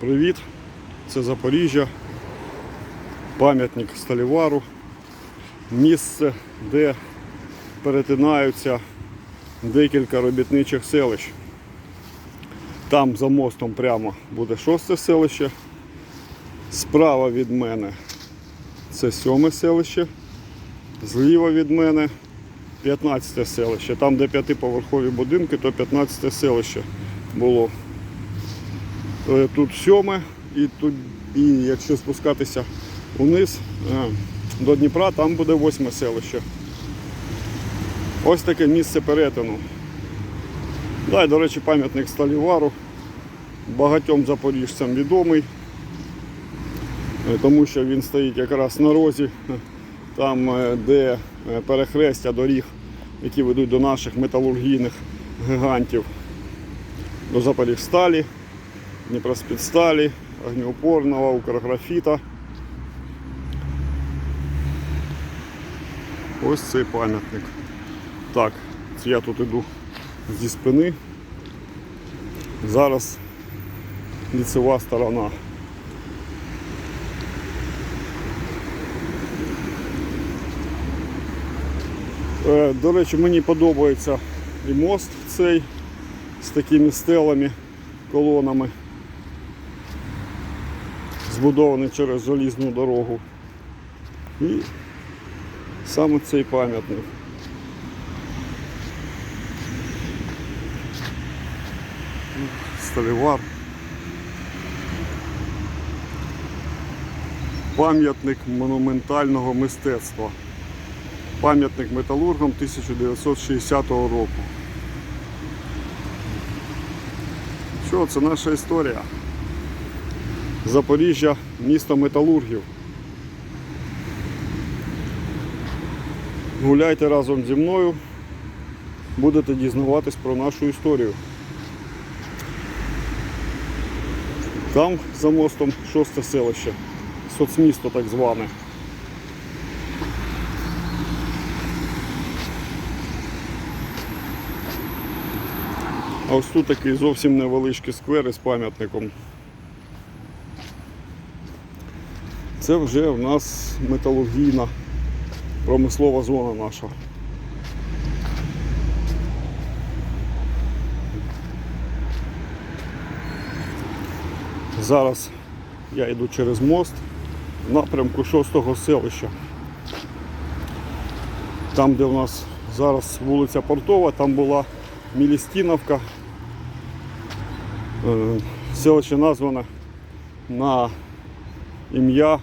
Привіт! Це Запоріжжя, пам'ятник Сталівару, місце, де перетинаються декілька робітничих селищ. Там за мостом прямо буде шосте селище. Справа від мене це сьоме селище. Зліва від мене 15 селище. Там, де п'ятиповерхові будинки, то 15 селище було. Е, Тут сьоме, і, тут, і якщо спускатися вниз е, до Дніпра, там буде восьме селище. Ось таке місце перетину. Да, і, до речі, пам'ятник Сталівару. Багатьом запоріжцям відомий, е, тому що він стоїть якраз на розі, там, де перехрестя доріг, які ведуть до наших металургійних гігантів, до Запоріжсталі. Дніпроспідсталі, огнеупорного, Укрграфіта. Ось цей пам'ятник. Так, я тут іду зі спини. Зараз ліцева сторона. Е, До речі, мені подобається і мост цей з такими стелами, колонами збудований через залізну дорогу. І саме цей пам'ятник. Сталівар. Пам'ятник монументального мистецтва. Пам'ятник металургам 1960 року. Що, це наша історія. Запоріжжя місто металургів. Гуляйте разом зі мною, будете дізнаватись про нашу історію. Там за мостом шосте селище, соцмісто так зване. А ось тут такий зовсім невеличкий сквер із пам'ятником. Це вже в нас металургійна промислова зона наша. Зараз я йду через мост в напрямку шостого селища. Там, де в нас зараз вулиця Портова, там була Мілістіновка. Е, Селище назване на ім'я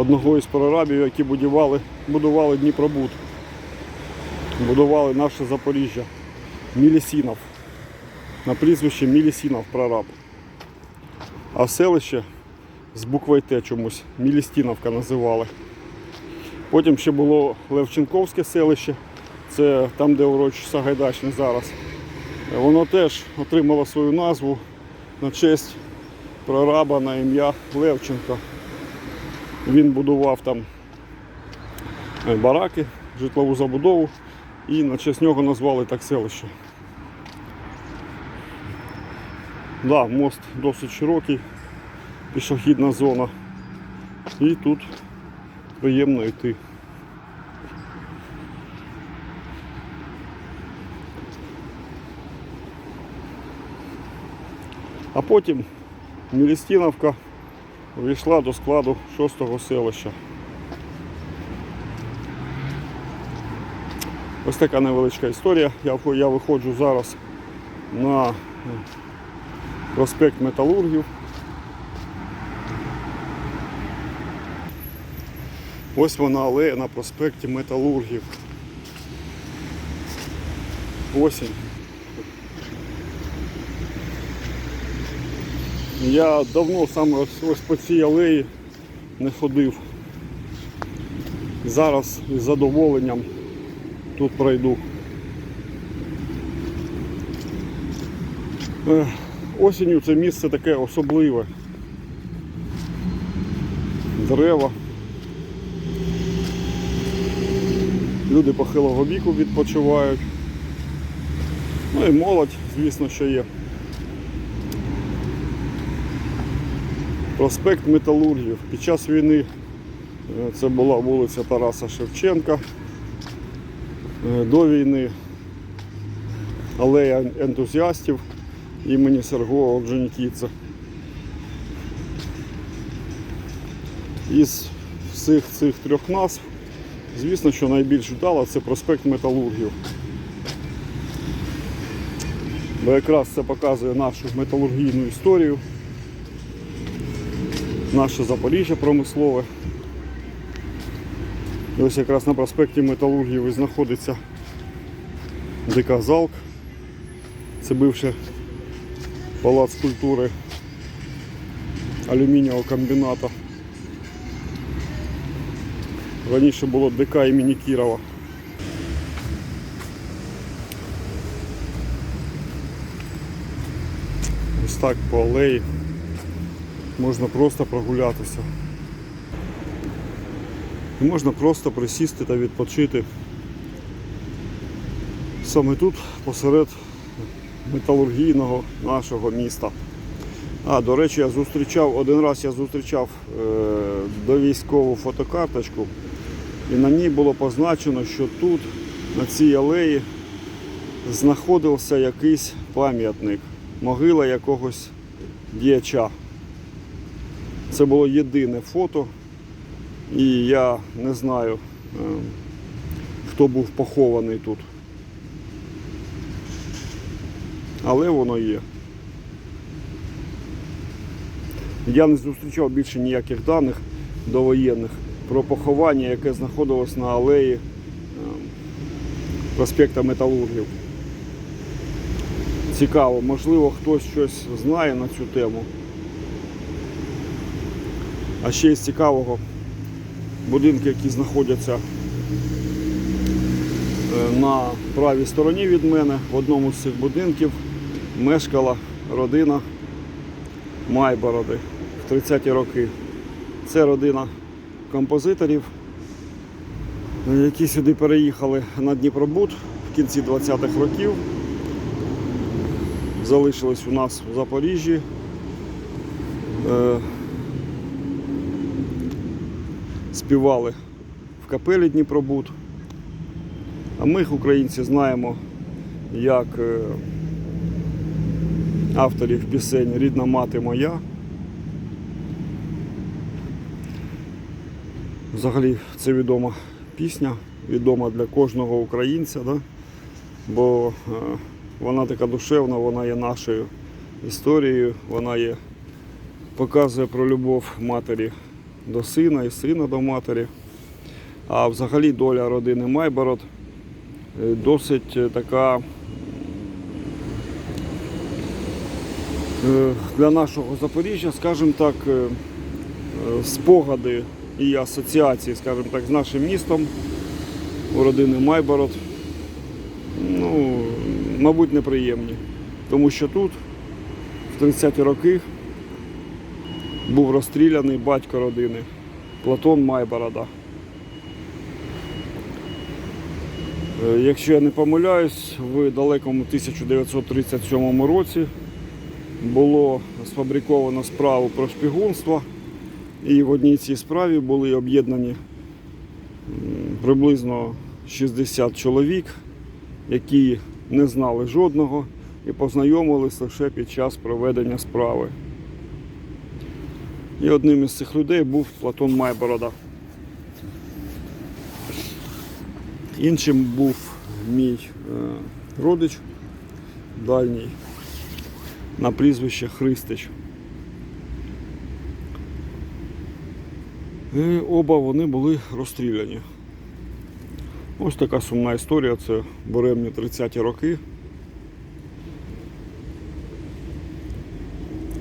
одного із прорабів, які будували, будували Дніпробуд. Будували наше Запоріжжя. Мілісінов. На прізвище Мілісінов прораб. А селище з буквою Т чомусь Мілістіновка називали. Потім ще було Левченковське селище, це там, де уроч Сагайдачний зараз. Воно теж отримало свою назву на честь прораба на ім'я Левченко. Він будував там е, бараки, житлову забудову і на честь нього назвали так селище. Да, мост досить широкий, пішохідна зона. І тут приємно йти. А потім Мілістіновка увійшла до складу шостого селища. Ось така невеличка історія. Я, я виходжу зараз на е, проспект Металургів. Ось вона алея на проспекті Металургів. Осінь. Я давно саме ось, по цій алеї не ходив. Зараз із задоволенням тут пройду. Осінню це місце таке особливе. Дерева. Люди похилого віку відпочивають. Ну і молодь, звісно, що є. Проспект Металургів. Під час війни е, це була вулиця Тараса Шевченка. Е, До війни алея ентузіастів імені Сергія Орджонікідзе. Із всіх цих трьох назв, звісно, що найбільш вдала це проспект Металургів. Бо якраз це показує нашу металургійну історію, наше Запоріжжя промислове. І ось якраз на проспекті Металургів знаходиться ДК Залк. Це бивший палац культури алюмінієвого комбіната. Раніше було ДК імені Кірова. Ось так по алеї можна просто прогулятися. І можна просто присісти та відпочити. Саме тут посеред металургійного нашого міста. А, до речі, я зустрічав, один раз я зустрічав е, довійськову фотокарточку, і на ній було позначено, що тут, на цій алеї, знаходився якийсь пам'ятник, могила якогось діяча. Це було єдине фото, і я не знаю, е, хто був похований тут. Але воно є. Я не зустрічав більше ніяких даних довоєнних про поховання, яке знаходилось на алеї е, проспекта Металургів. Цікаво, можливо, хтось щось знає на цю тему. А ще із цікавого, будинки, які знаходяться е, на правій стороні від мене, в одному з цих будинків мешкала родина Майбороди в 30-ті роки. Це родина композиторів, е, які сюди переїхали на Дніпробуд в кінці 20-х років. Залишились у нас у Запоріжжі. Е, Співали в капелі Дніпробуд. А ми, їх, українці, знаємо як е, авторів пісень Рідна мати моя. Взагалі це відома пісня, відома для кожного українця, да? бо е, вона така душевна, вона є нашою історією, вона є, показує про любов матері до сина і сина до матері. А взагалі доля родини Майбород е, досить е, така е, для нашого Запоріжжя, скажімо так, спогади і асоціації, скажімо так, з нашим містом у родини Майбород, ну, мабуть, неприємні. Тому що тут, в 30-ті роки, був розстріляний батько родини Платон Майборода. Е, Якщо я не помиляюсь, в далекому 1937 році було сфабриковано справу про шпигунство, і в одній цій справі були об'єднані приблизно 60 чоловік, які не знали жодного і познайомились лише під час проведення справи. І одним із цих людей був Платон Майборода. Іншим був мій е, родич дальній на прізвище Христич. І оба вони були розстріляні. Ось така сумна історія, це буремні 30-ті роки.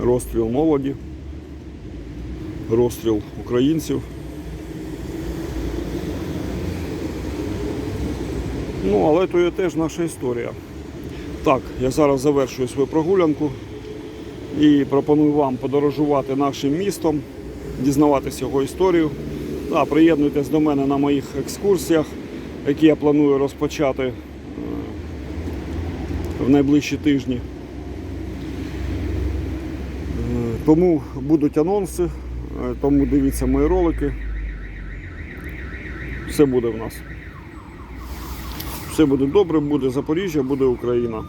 Розстріл молоді, розстріл українців. Ну, але то є теж наша історія. Так, я зараз завершую свою прогулянку і пропоную вам подорожувати нашим містом, дізнаватися його історію. Та, приєднуйтесь до мене на моїх екскурсіях, які я планую розпочати е, в найближчі тижні. Е, Тому будуть анонси, тому дивіться мої ролики. Все буде в нас. Все буде добре, буде Запоріжжя, буде Україна.